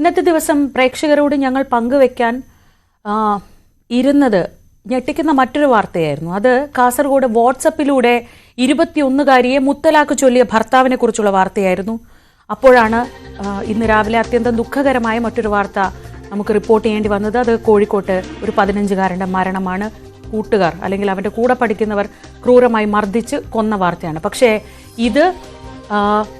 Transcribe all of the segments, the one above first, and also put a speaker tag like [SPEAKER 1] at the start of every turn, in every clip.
[SPEAKER 1] ഇന്നത്തെ ദിവസം പ്രേക്ഷകരോട് ഞങ്ങൾ പങ്കുവെക്കാൻ ഇരുന്നത് ഞെട്ടിക്കുന്ന മറ്റൊരു വാർത്തയായിരുന്നു. അത് കാസർഗോഡ് വാട്സപ്പിലൂടെ ഇരുപത്തിയൊന്നുകാരിയെ മുത്തലാക്ക് ചൊല്ലിയ ഭർത്താവിനെ കുറിച്ചുള്ള വാർത്തയായിരുന്നു. അപ്പോഴാണ് ഇന്ന് രാവിലെ അത്യന്തം ദുഃഖകരമായ മറ്റൊരു വാർത്ത നമുക്ക് റിപ്പോർട്ട് ചെയ്യേണ്ടി വന്നത്. അത് കോഴിക്കോട്ട് ഒരു പതിനഞ്ചുകാരന്റെ മരണമാണ്. കൂട്ടുകാർ അല്ലെങ്കിൽ അവന്റെ കൂടെ പഠിക്കുന്നവർ ക്രൂരമായി മർദ്ദിച്ച് കൊന്ന വാർത്തയാണ്. പക്ഷേ ഇത്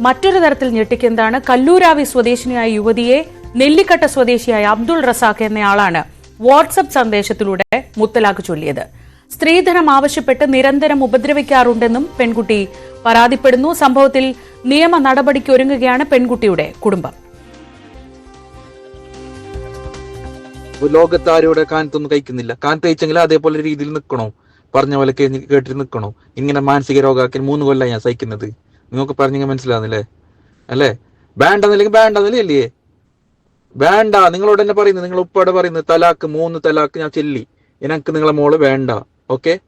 [SPEAKER 1] മറ്റൊരു തരത്തിൽ ഞെട്ടിക്കുന്നതാണ് കല്ലൂരാവി സ്വദേശിനിയായ യുവതിയെ നെല്ലിക്കട്ട സ്വദേശിയായ അബ്ദുൾ റസാഖ് എന്നയാളാണ് വാട്സപ്പ് സന്ദേശത്തിലൂടെ മുത്തലാഖ് ചൊല്ലിയത്. സ്ത്രീധനം ആവശ്യപ്പെട്ട് നിരന്തരം ഉപദ്രവിക്കാറുണ്ടെന്നും പെൺകുട്ടി പരാതിപ്പെടുന്നു. സംഭവത്തിൽ നിയമ നടപടിക്ക് ഒരുങ്ങുകയാണ് പെൺകുട്ടിയുടെ കുടുംബം.
[SPEAKER 2] ലോകത്താരോടെ കാനത്തൊന്നും കഴിക്കുന്നില്ല. കാനത്ത് കഴിച്ചെങ്കിൽ അതേപോലെ രീതിയിൽ നിൽക്കണോ പറഞ്ഞ പോലെ കേട്ടിട്ട് നിൽക്കണോ ഇങ്ങനെ മാനസിക രോഗാക്കി മൂന്ന് കൊല്ലം ഞാൻ സഹിക്കുന്നത്. നിങ്ങൾക്ക് പറഞ്ഞെങ്കിൽ മനസ്സിലാവുന്നില്ലേ? അല്ലേ? വേണ്ടെന്നില്ലെങ്കിൽ വേണ്ടെന്നില്ലേ വേണ്ട നിങ്ങളോട് തന്നെ പറയുന്നത് നിങ്ങൾ ഉപ്പയോടെ പറയുന്നത് തലാക്ക് മൂന്ന് തലാക്ക് ഞാൻ ചെല്ലി. എനിക്ക് നിങ്ങളെ മോൾ വേണ്ട ഓക്കെ?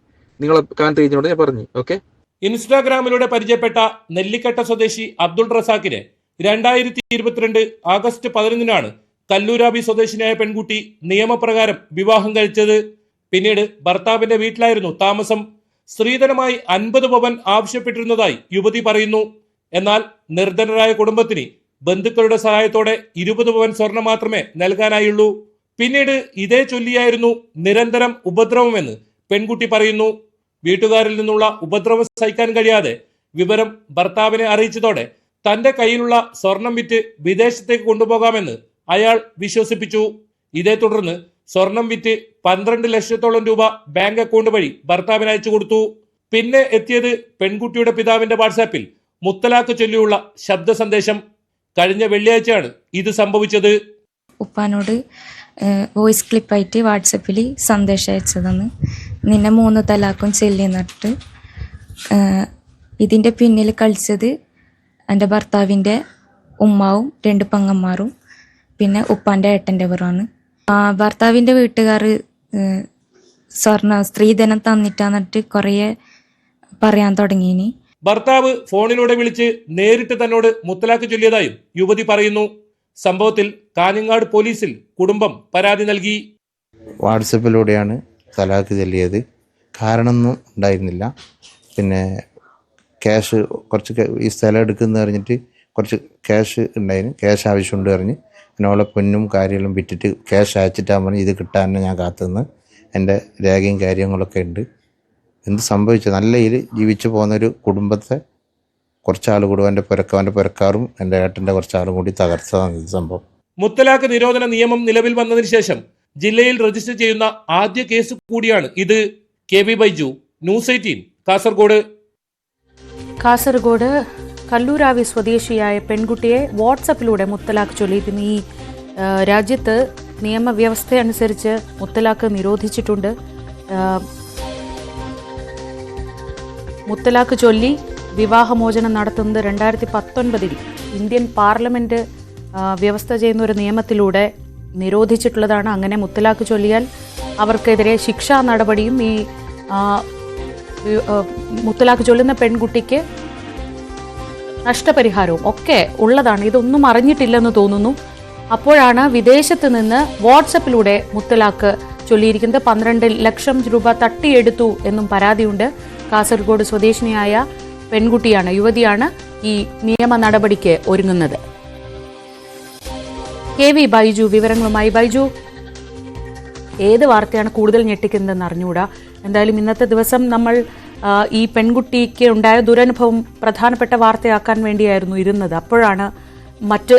[SPEAKER 2] നിങ്ങളെ കാനത്ത് കഴിച്ചോട് ഞാൻ പറഞ്ഞു ഓക്കെ?
[SPEAKER 3] ഇൻസ്റ്റാഗ്രാമിലൂടെ പരിചയപ്പെട്ട നെല്ലിക്കട്ട സ്വദേശി അബ്ദുൾ റസാഖിനെ രണ്ടായിരത്തി ഇരുപത്തിരണ്ട് ആഗസ്റ്റ് പതിനൊന്നിനാണ് കല്ലൂരാബി സ്വദേശിനിയായ പെൺകുട്ടി നിയമപ്രകാരം വിവാഹം കഴിച്ചത്. പിന്നീട് ഭർത്താവിന്റെ വീട്ടിലായിരുന്നു താമസം. സ്ത്രീധനമായി അൻപത് പവൻ ആവശ്യപ്പെട്ടിരുന്നതായി യുവതി പറയുന്നു. എന്നാൽ നിർധനരായ കുടുംബത്തിന് ബന്ധുക്കളുടെ സഹായത്തോടെ ഇരുപത് പവൻ സ്വർണം മാത്രമേ നൽകാനായുള്ളൂ. പിന്നീട് ഇതേ ചൊല്ലിയായിരുന്നു നിരന്തരം ഉപദ്രവമെന്ന് പെൺകുട്ടി പറയുന്നു. വീട്ടുകാരിൽ നിന്നുള്ള ഉപദ്രവം സഹിക്കാൻ കഴിയാതെ വിവരം ഭർത്താവിനെ അറിയിച്ചതോടെ തന്റെ കയ്യിലുള്ള സ്വർണം വിറ്റ് വിദേശത്തേക്ക് കൊണ്ടുപോകാമെന്ന് അയാൾ വിശ്വസിപ്പിച്ചു. ഇതേ തുടർന്ന് സ്വർണം വിറ്റ് പന്ത്രണ്ട് ലക്ഷത്തോളം രൂപ ബാങ്ക് അക്കൗണ്ട് വഴി ഭർത്താവിന് അയച്ചു കൊടുത്തു. പിന്നെ എത്തിയത് പെൺകുട്ടിയുടെ പിതാവിന്റെ വാട്സാപ്പിൽ മുത്തലാക്ക് ചൊല്ലിയുള്ള ശബ്ദ സന്ദേശം കഴിഞ്ഞ വെള്ളിയാഴ്ചയാണ് ഇത് സംഭവിച്ചത്.
[SPEAKER 4] ഉപ്പാനോട് വോയിസ് ക്ലിപ്പായിട്ട് വാട്സപ്പിൽ സന്ദേശം അയച്ചതെന്ന് നിന്നെ മൂന്ന് തലാക്കും ചെല്ലി നട്ട് ഇതിന്റെ പിന്നിൽ കളിച്ചത് എന്റെ ഭർത്താവിന്റെ ഉമ്മാവും രണ്ട് പങ്ങന്മാരും പിന്നെ ഉപ്പാന്റെ ഏട്ടന്റെ ആ ഭർത്താവിന്റെ വീട്ടുകാർ സ്വർണ സ്ത്രീധനം തന്നിട്ടാന്നിട്ട് കുറേ പറയാൻ തുടങ്ങിയിനി
[SPEAKER 3] ഭർത്താവ് ഫോണിലൂടെ വിളിച്ച് നേരിട്ട് തന്നോട് മുത്തലാക്ക് ചൊല്ലിയതായും യുവതി പറയുന്നു. സംഭവത്തിൽ കാഞ്ഞങ്ങാട് പോലീസിൽ കുടുംബം പരാതി നൽകി.
[SPEAKER 5] വാട്സപ്പിലൂടെയാണ് തലാക്ക് ചൊല്ലിയത്. കാരണമൊന്നും ഉണ്ടായിരുന്നില്ല. പിന്നെ ക്യാഷ് കുറച്ച് ഈ സ്ഥലം എടുക്കുന്നു പറഞ്ഞിട്ട് കുറച്ച് ക്യാഷ് ഉണ്ടായിരുന്നു. ക്യാഷ് ആവശ്യമുണ്ട് പറഞ്ഞ് അതിനോളെ പൊന്നും കാര്യങ്ങളും വിറ്റിട്ട് ക്യാഷ് അയച്ചിട്ടാകുമ്പോൾ ഇത് കിട്ടാൻ ഞാൻ കാത്തുനിന്ന്. എന്റെ രേഖയും കാര്യങ്ങളൊക്കെ ഉണ്ട്. എന്ത് സംഭവിച്ചു? നല്ല ഇതിൽ ജീവിച്ചു പോകുന്നൊരു കുടുംബത്തെ കുറച്ചാൾ കൂടും എന്റെ പുരക്ക എന്റെ പുരക്കാറും എന്റെ ഏട്ടന്റെ കുറച്ചാളും കൂടി തകർച്ചതാണ് ഇത് സംഭവം.
[SPEAKER 3] മുത്തലാഖ് നിരോധന നിയമം നിലവിൽ വന്നതിന് ശേഷം ജില്ലയിൽ രജിസ്റ്റർ ചെയ്യുന്ന ആദ്യ കേസ് കൂടിയാണ് ഇത്. K V Baiju news eighteen Kasaragod.
[SPEAKER 1] Kasaragod Kalluravi സ്വദേശിയായ പെൺകുട്ടിയെ വാട്സപ്പിലൂടെ മുത്തലാഖ് ചൊല്ലിയിരുന്നു. ഈ രാജ്യത്ത് നിയമവ്യവസ്ഥ അനുസരിച്ച് മുത്തലാഖ് നിരോധിച്ചിട്ടുണ്ട്. മുത്തലാഖ് ചൊല്ലി വിവാഹമോചനം നടത്തുന്നത് രണ്ടായിരത്തി പത്തൊൻപതിൽ ഇന്ത്യൻ പാർലമെന്റ് വ്യവസ്ഥ ചെയ്യുന്ന ഒരു നിയമത്തിലൂടെ നിരോധിച്ചിട്ടുള്ളതാണ്. അങ്ങനെ മുത്തലാഖ് ചൊല്ലിയാൽ അവർക്കെതിരെ ശിക്ഷാ നടപടിയും ഈ മുത്തലാഖ് ചൊല്ലുന്ന പെൺകുട്ടിക്ക് നഷ്ടപരിഹാരവും ഒക്കെ ഉള്ളതാണ്. ഇതൊന്നും അറിഞ്ഞിട്ടില്ലെന്ന് തോന്നുന്നു. അപ്പോഴാണ് വിദേശത്ത് നിന്ന് വാട്സപ്പിലൂടെ മുത്തലാഖ് ചൊല്ലിയിരിക്കുന്നത്. പന്ത്രണ്ട് ലക്ഷം രൂപ തട്ടിയെടുത്തു എന്നും പരാതിയുണ്ട്. കാസർഗോഡ് സ്വദേശിനിയായ പെൺകുട്ടിയാണ് യുവതിയാണ് ഈ നിയമ നടപടിക്ക് ഒരുങ്ങുന്നത്. കെ വി ബൈജു വിവരങ്ങളുമായി ബൈജു. ഏത് വാർത്തയാണ് കൂടുതൽ ഞെട്ടിക്കുന്നതെന്ന് അറിഞ്ഞുകൂടാ. എന്തായാലും ഇന്നത്തെ ദിവസം നമ്മൾ ഈ പെൺകുട്ടിക്ക് ഉണ്ടായ ദുരനുഭവം പ്രധാനപ്പെട്ട വാർത്തയാക്കാൻ വേണ്ടിയായിരുന്നു ഇരുന്നത്. അപ്പോഴാണ് മറ്റ്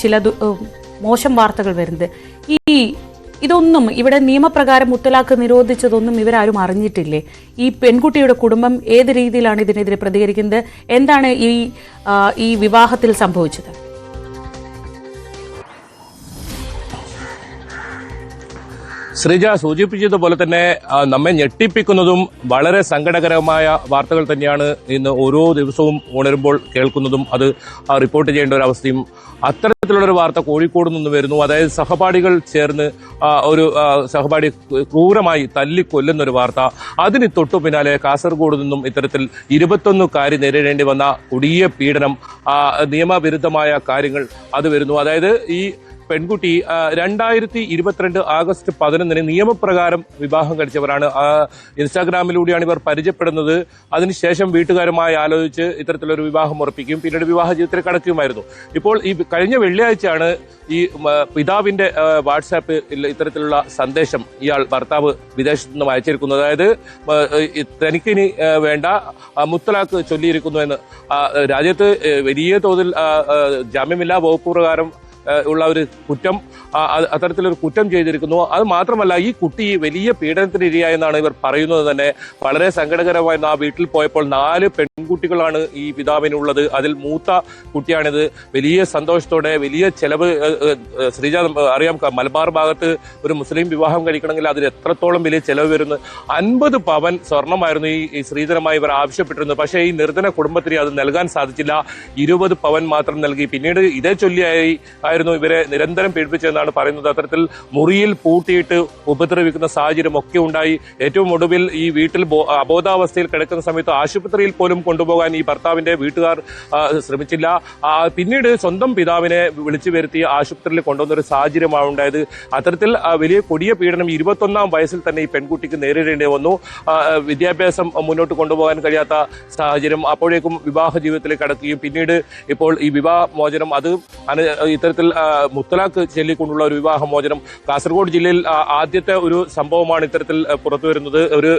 [SPEAKER 1] ചില മോശം വാർത്തകൾ വരുന്നത്. ഈ ഇതൊന്നും ഇവിടെ നിയമപ്രകാരം മുത്തലാഖ് നിരോധിച്ചതൊന്നും ഇവരാരും അറിഞ്ഞിട്ടില്ലേ? ഈ പെൺകുട്ടിയുടെ കുടുംബം ഏത് രീതിയിലാണ് ഇതിനെതിരെ പ്രതികരിക്കുന്നത്? എന്താണ് ഈ ഈ വിവാഹത്തിൽ സംഭവിച്ചത്?
[SPEAKER 3] ശ്രീജ സൂചിപ്പിച്ചതുപോലെ തന്നെ നമ്മെ ഞെട്ടിപ്പിക്കുന്നതും വളരെ സങ്കടകരമായ വാർത്തകൾ തന്നെയാണ് ഇന്ന് ഓരോ ദിവസവും ഉണരുമ്പോൾ കേൾക്കുന്നതും അത് റിപ്പോർട്ട് ചെയ്യേണ്ട ഒരു അവസ്ഥയും അത്തരത്തിലുള്ളൊരു വാർത്ത കോഴിക്കോട് നിന്ന് വരുന്നു. അതായത് സഹപാഠികൾ ചേർന്ന് ഒരു സഹപാഠി ക്രൂരമായി തല്ലിക്കൊല്ലുന്ന ഒരു വാർത്ത. അതിന് തൊട്ടു പിന്നാലെ കാസർഗോഡ് നിന്നും ഇത്തരത്തിൽ ഇരുപത്തൊന്നുകാരി നേരിടേണ്ടി വന്ന കൊടിയ പീഡനം നിയമവിരുദ്ധമായ കാര്യങ്ങൾ അത് വരുന്നു. അതായത് ഈ പെൺകുട്ടി രണ്ടായിരത്തി ഇരുപത്തിരണ്ട് ആഗസ്റ്റ് പതിനൊന്നിന് നിയമപ്രകാരം വിവാഹം കഴിച്ചവരാണ്. ഇൻസ്റ്റാഗ്രാമിലൂടെയാണ് ഇവർ പരിചയപ്പെടുന്നത്. അതിനുശേഷം വീട്ടുകാരുമായി ആലോചിച്ച് ഇത്തരത്തിലൊരു വിവാഹം ഉറപ്പിക്കും. പിന്നീട് വിവാഹ ജീവിതത്തിൽ കടക്കുകയുമായിരുന്നു. ഇപ്പോൾ ഈ കഴിഞ്ഞ വെള്ളിയാഴ്ചയാണ് ഈ പിതാവിന്റെ വാട്സാപ്പ് ഇത്തരത്തിലുള്ള സന്ദേശം ഇയാൾ ഭർത്താവ് വിദേശത്തു നിന്നും അയച്ചിരിക്കുന്നത്. അതായത് തനിക്കിനി വേണ്ട മുത്തലാക്ക് ചൊല്ലിയിരിക്കുന്നു എന്ന്. രാജ്യത്ത് വലിയ തോതിൽ ജാമ്യമില്ലാ വകുപ്പ് പ്രകാരം ഉള്ള ഒരു കുറ്റം അത്തരത്തിലൊരു കുറ്റം ചെയ്തിരിക്കുന്നു. അത് മാത്രമല്ല ഈ കുട്ടി വലിയ പീഡനത്തിന് ഇരയായെന്നാണ് ഇവർ പറയുന്നത് തന്നെ. വളരെ സങ്കടകരമായിരുന്നു ആ വീട്ടിൽ പോയപ്പോൾ നാല് പെൺകുട്ടികളാണ് ഈ പിതാവിനുള്ളത്. അതിൽ മൂത്ത കുട്ടിയാണിത്. വലിയ സന്തോഷത്തോടെ വലിയ ചെലവ് ശ്രീജ അറിയാം മലബാർ ഭാഗത്ത് ഒരു മുസ്ലിം വിവാഹം കഴിക്കണമെങ്കിൽ അതിന് എത്രത്തോളം വലിയ ചെലവ് വരുന്നു. അൻപത് പവൻ സ്വർണമായിരുന്നു ഈ ശ്രീധരമായി ഇവർ ആവശ്യപ്പെട്ടിരുന്നത്. പക്ഷേ ഈ നിർധന കുടുംബത്തിന് അത് നൽകാൻ സാധിച്ചില്ല. ഇരുപത് പവൻ മാത്രം നൽകി. പിന്നീട് ഇതേ ചൊല്ലിയായി ആയിരുന്നു ഇവരെ നിരന്തരം പീഡിപ്പിച്ചതെന്നാണ് പറയുന്നത്. അത്തരത്തിൽ മുറിയിൽ പൂട്ടിയിട്ട് ഉപദ്രവിക്കുന്ന സാഹചര്യം ഒക്കെ ഉണ്ടായി. ഏറ്റവും ഒടുവിൽ ഈ വീട്ടിൽ അബോധാവസ്ഥയിൽ കിടക്കുന്ന സമയത്ത് ആശുപത്രിയിൽ പോലും കൊണ്ടുപോകാൻ ഈ ഭർത്താവിന്റെ വീട്ടുകാർ ശ്രമിച്ചില്ല. പിന്നീട് സ്വന്തം പിതാവിനെ വിളിച്ചു വരുത്തി ആശുപത്രിയിൽ കൊണ്ടുവന്ന ഒരു സാഹചര്യമാണ് ഉണ്ടായത്. അത്തരത്തിൽ വലിയ കൊടിയ പീഡനം ഇരുപത്തൊന്നാം വയസ്സിൽ തന്നെ ഈ പെൺകുട്ടിക്ക് നേരിടേണ്ടി വന്നു. വിദ്യാഭ്യാസം മുന്നോട്ട് കൊണ്ടുപോകാൻ കഴിയാത്ത സാഹചര്യം അപ്പോഴേക്കും വിവാഹ ജീവിതത്തിലേക്ക് കടക്കുകയും പിന്നീട് ഇപ്പോൾ ഈ വിവാഹ മോചനം അത് ഇത്തരത്തിൽ ആ, മുത്തലാഖ് ചൊല്ലിക്കൊണ്ടുള്ള ഒരു വിവാഹമോചനം കാസർഗോഡ് ജില്ലയിൽ ആദ്യത്തെ ഒരു സംഭവമാണ് ഇത്തരത്തിൽ പുറത്തുവരുന്നത് പുറത്തു വരുന്നത്. ഒരു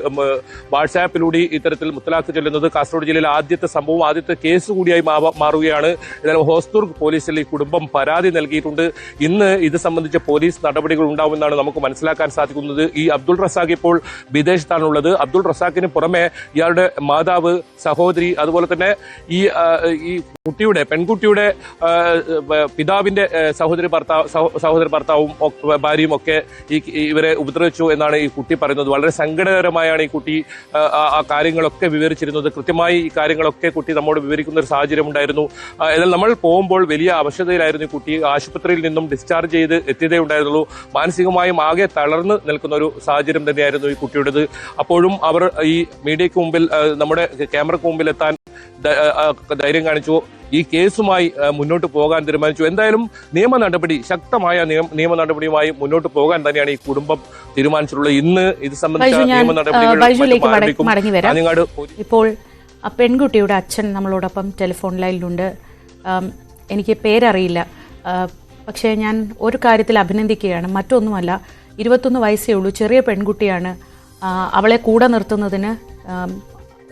[SPEAKER 3] വാട്സാപ്പിലൂടെ ഇത്തരത്തിൽ മുത്തലാഖ് ചൊല്ലുന്നത് കാസർഗോഡ് ജില്ലയിൽ ആദ്യത്തെ സംഭവം ആദ്യത്തെ കേസ് കൂടിയായി മാറുകയാണ്. ഏതായാലും ഹോസ്ദുർഗ് പോലീസിൽ ഈ കുടുംബം പരാതി നൽകിയിട്ടുണ്ട്. ഇന്ന് ഇത് സംബന്ധിച്ച പോലീസ് നടപടികൾ ഉണ്ടാവുമെന്നാണ് നമുക്ക് മനസ്സിലാക്കാൻ സാധിക്കുന്നത്. ഈ അബ്ദുൾ റസാഖ് ഇപ്പോൾ വിദേശത്താണുള്ളത്. അബ്ദുൾ റസാഖിന് പുറമെ ഇയാളുടെ മാതാവ് സഹോദരി അതുപോലെ തന്നെ ഈ ഈ കുട്ടിയുടെ പെൺകുട്ടിയുടെ പിതാവിന്റെ സഹോദരി ഭർത്താവ് സഹോ- സഹോദര ഭർത്താവും ഭാര്യയും ഒക്കെ ഈ ഇവരെ ഉപദ്രവിച്ചു എന്നാണ് ഈ കുട്ടി പറയുന്നത്. വളരെ സങ്കടകരമായാണ് ഈ കുട്ടി ആ, കാര്യങ്ങളൊക്കെ വിവരിച്ചിരുന്നത്. കൃത്യമായി ഈ കാര്യങ്ങളൊക്കെ കുട്ടി നമ്മോട് വിവരിക്കുന്ന ഒരു സാഹചര്യം ഉണ്ടായിരുന്നു. എന്നാൽ നമ്മൾ പോകുമ്പോൾ വലിയ അവശതയിലായിരുന്നു ഈ കുട്ടി. ആശുപത്രിയിൽ നിന്നും ഡിസ്ചാർജ് ചെയ്ത് എത്തിയതേ ഉണ്ടായിരുന്നുള്ളൂ. മാനസികമായും ആകെ തളർന്ന് നിൽക്കുന്ന ഒരു സാഹചര്യം തന്നെയായിരുന്നു ഈ കുട്ടിയുടേത്. അപ്പോഴും അവർ ഈ മീഡിയയ്ക്ക് മുമ്പിൽ നമ്മുടെ ക്യാമറയ്ക്ക് മുമ്പിൽ എത്താൻ ധൈര്യം കാണിച്ചു. ഈ കേസുമായി മുന്നോട്ട് പോകാൻ തീരുമാനിച്ചു. എന്തായാലും നിയമ നടപടി ശക്തമായ നിയമ- നടപടിയുമായി മുന്നോട്ട് പോകാൻ തന്നെയാണ് ഈ കുടുംബം തീരുമാനിച്ചിട്ടുള്ളത്. ഇന്ന് ഇത് സംബന്ധിച്ച നിയമ നടപടികൾ
[SPEAKER 1] ഇപ്പോൾ ആ പെൺകുട്ടിയുടെ അച്ഛൻ നമ്മളോടൊപ്പം ടെലിഫോൺ ലൈനിലുണ്ട്. എനിക്ക് പേരറിയില്ല. പക്ഷേ ഞാൻ ഒരു കാര്യത്തിൽ അഭിനന്ദിക്കുകയാണ്. മറ്റൊന്നുമല്ല ഇരുപത്തൊന്ന് വയസ്സേ ഉള്ളൂ. ചെറിയ പെൺകുട്ടിയാണ്. അവളെ കൂടെ നിർത്തുന്നതിന്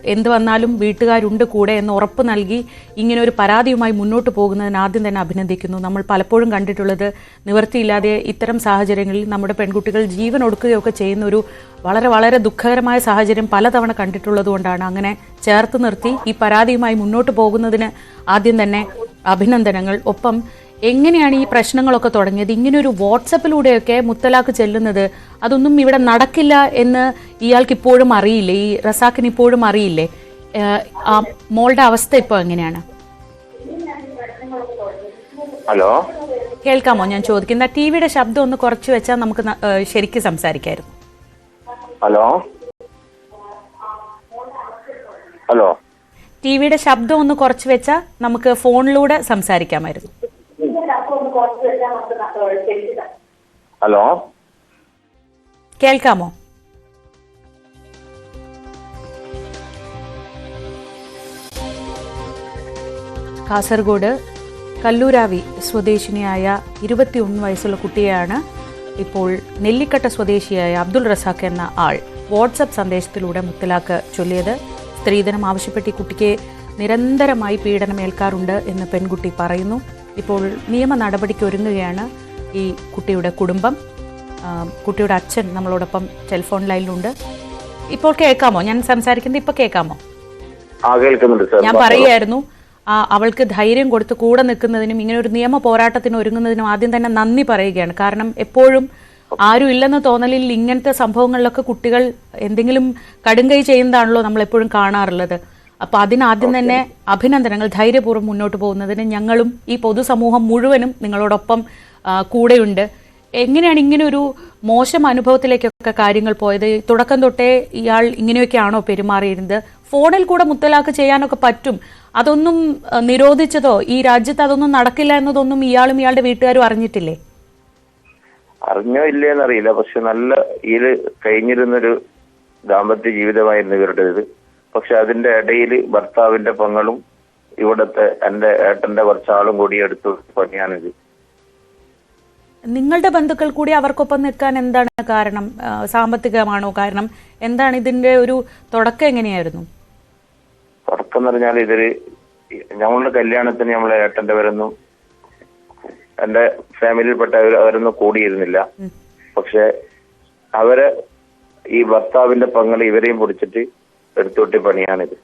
[SPEAKER 1] എന്ത് വന്നാലും വീട്ടുകാരുണ്ട് കൂടെ എന്ന് ഉറപ്പ് നൽകി ഇങ്ങനെ ഒരു പരാതിയുമായി മുന്നോട്ട് പോകുന്നതിന് ആദ്യം തന്നെ അഭിനന്ദിക്കുന്നു. നമ്മൾ പലപ്പോഴും കണ്ടിട്ടുള്ളത് നിവൃത്തിയില്ലാതെ ഇത്തരം സാഹചര്യങ്ങളിൽ നമ്മുടെ പെൺകുട്ടികൾ ജീവൻ ഒടുക്കുകയൊക്കെ ചെയ്യുന്ന ഒരു വളരെ വളരെ ദുഃഖകരമായ സാഹചര്യം പലതവണ കണ്ടിട്ടുള്ളത് കൊണ്ടാണ്. അങ്ങനെ ചേർത്ത് നിർത്തി ഈ പരാതിയുമായി മുന്നോട്ട് പോകുന്നതിന് ആദ്യം തന്നെ അഭിനന്ദനങ്ങൾ. ഒപ്പം എങ്ങനെയാണ് ഈ പ്രശ്നങ്ങളൊക്കെ തുടങ്ങിയത്? ഇങ്ങനെ ഒരു വാട്സപ്പിലൂടെയൊക്കെ മുത്തലാഖ് ചെല്ലുന്നത് അതൊന്നും ഇവിടെ നടക്കില്ല എന്ന് ഇയാൾക്ക് ഇപ്പോഴും അറിയില്ലേ? ഈ റസാഖിന് ഇപ്പോഴും അറിയില്ലേ? ആ മോളുടെ അവസ്ഥ ഇപ്പോൾ എങ്ങനെയാണ്?
[SPEAKER 6] ഹലോ?
[SPEAKER 1] കേൾക്കാമോ? ഞാൻ ചോദിക്കുന്ന. ടി വിയുടെ ശബ്ദം ഒന്ന് കുറച്ച് വെച്ചാൽ നമുക്ക് ശരിക്ക് സംസാരിക്കായിരുന്നു.
[SPEAKER 6] ഹലോ? ഹലോ?
[SPEAKER 1] ടി വിയുടെ ശബ്ദം ഒന്ന് കുറച്ച് വെച്ചാൽ നമുക്ക് ഫോണിലൂടെ സംസാരിക്കാമായിരുന്നു.
[SPEAKER 6] ഹലോ?
[SPEAKER 1] കേൾക്കാമോ? കാസർഗോഡ് കല്ലൂരാവി സ്വദേശിനിയായ ഇരുപത്തിയൊന്ന് വയസ്സുള്ള കുട്ടിയെയാണ് ഇപ്പോൾ നെല്ലിക്കട്ട സ്വദേശിയായ അബ്ദുൾ റസാഖ് എന്ന ആൾ വാട്സപ്പ് സന്ദേശത്തിലൂടെ മുത്തലാഖ് ചൊല്ലിയത്. സ്ത്രീധനം ആവശ്യപ്പെട്ട് ഈ കുട്ടിക്ക് നിരന്തരമായി പീഡനമേൽക്കാറുണ്ട് എന്ന് പെൺകുട്ടി പറയുന്നു. ഇപ്പോൾ നിയമ നടപടിക്ക് ഒരുങ്ങുകയാണ് ഈ കുട്ടിയുടെ കുടുംബം. കുട്ടിയുടെ അച്ഛൻ നമ്മളോടൊപ്പം ടെലിഫോൺ ലൈനിലുണ്ട്. ഇപ്പോൾ കേൾക്കാമോ? ഞാൻ സംസാരിക്കുന്നത് ഇപ്പോൾ കേൾക്കാമോ? ഞാൻ പറയുമായിരുന്നു അവൾക്ക് ധൈര്യം കൊടുത്ത് കൂടെ നിൽക്കുന്നതിനും ഇങ്ങനെ ഒരു നിയമ പോരാട്ടത്തിന് ഒരുങ്ങുന്നതിനും ആദ്യം തന്നെ നന്ദി പറയുകയാണ്. കാരണം എപ്പോഴും ആരും ഇല്ലെന്ന തോന്നലിൽ ഇങ്ങനത്തെ സംഭവങ്ങളിലൊക്കെ കുട്ടികൾ എന്തെങ്കിലും കടുങ്കൈ ചെയ്യുന്നതാണല്ലോ നമ്മൾ എപ്പോഴും കാണാറുള്ളത്. അപ്പൊ അതിനാദ്യം തന്നെ അഭിനന്ദനങ്ങൾ ധൈര്യപൂർവം മുന്നോട്ട് പോകുന്നതിന് ഞങ്ങളും ഈ പൊതുസമൂഹം മുഴുവനും നിങ്ങളോടൊപ്പം കൂടെയുണ്ട്. എങ്ങനെയാണ് ഇങ്ങനെ ഒരു മോശം അനുഭവത്തിലേക്കൊക്കെ കാര്യങ്ങൾ പോയത്? തുടക്കം തൊട്ടേ ഇയാൾ ഇങ്ങനെയൊക്കെയാണോ പെരുമാറിയിരുന്നത്? ഫോണിൽ കൂടെ മുത്തലാഖ് ചെയ്യാനൊക്കെ പറ്റും. അതൊന്നും നിരോധിച്ചതോ? ഈ രാജ്യത്ത് അതൊന്നും നടക്കില്ല എന്നതൊന്നും ഇയാളും ഇയാളുടെ വീട്ടുകാരും അറിഞ്ഞിട്ടില്ലേ?
[SPEAKER 6] അറിഞ്ഞോ ഇല്ലേന്നറിയില്ല പക്ഷെ നല്ല ഇതിൽ കഴിഞ്ഞിരുന്നൊരു ദാമ്പത്യ ജീവിതമായിരുന്നു ഇവരുടേത്. പക്ഷെ അതിന്റെ ഇടയിൽ ഭർത്താവിന്റെ പങ്ങളും ഇവിടുത്തെ എന്റെ ഏട്ടന്റെ കുറച്ചാളും കൂടി എടുത്തു പണിയാണിത്.
[SPEAKER 1] നിങ്ങളുടെ ബന്ധുക്കൾ കൂടി അവർക്കൊപ്പം നിൽക്കാൻ എന്താണ് കാരണം? സാമ്പത്തികമാണോ കാരണം? എന്താണ് ഇതിന്റെ ഒരു തുടക്കം എങ്ങനെയായിരുന്നു?
[SPEAKER 6] എന്ന് പറഞ്ഞാൽ ഇതിൽ ഞങ്ങളുടെ കല്യാണത്തിന് നമ്മളെ ഏട്ടന്റെ വരുന്നു എന്റെ ഫാമിലിയിൽപ്പെട്ട അവരൊന്നും കൂടിയിരുന്നില്ല. പക്ഷെ അവരെ ഈ ഭർത്താവിന്റെ പങ്കൾ ഇവരെയും പൊടിച്ചിട്ട് എടുത്തുവിട്ടി പണിയാണിത്.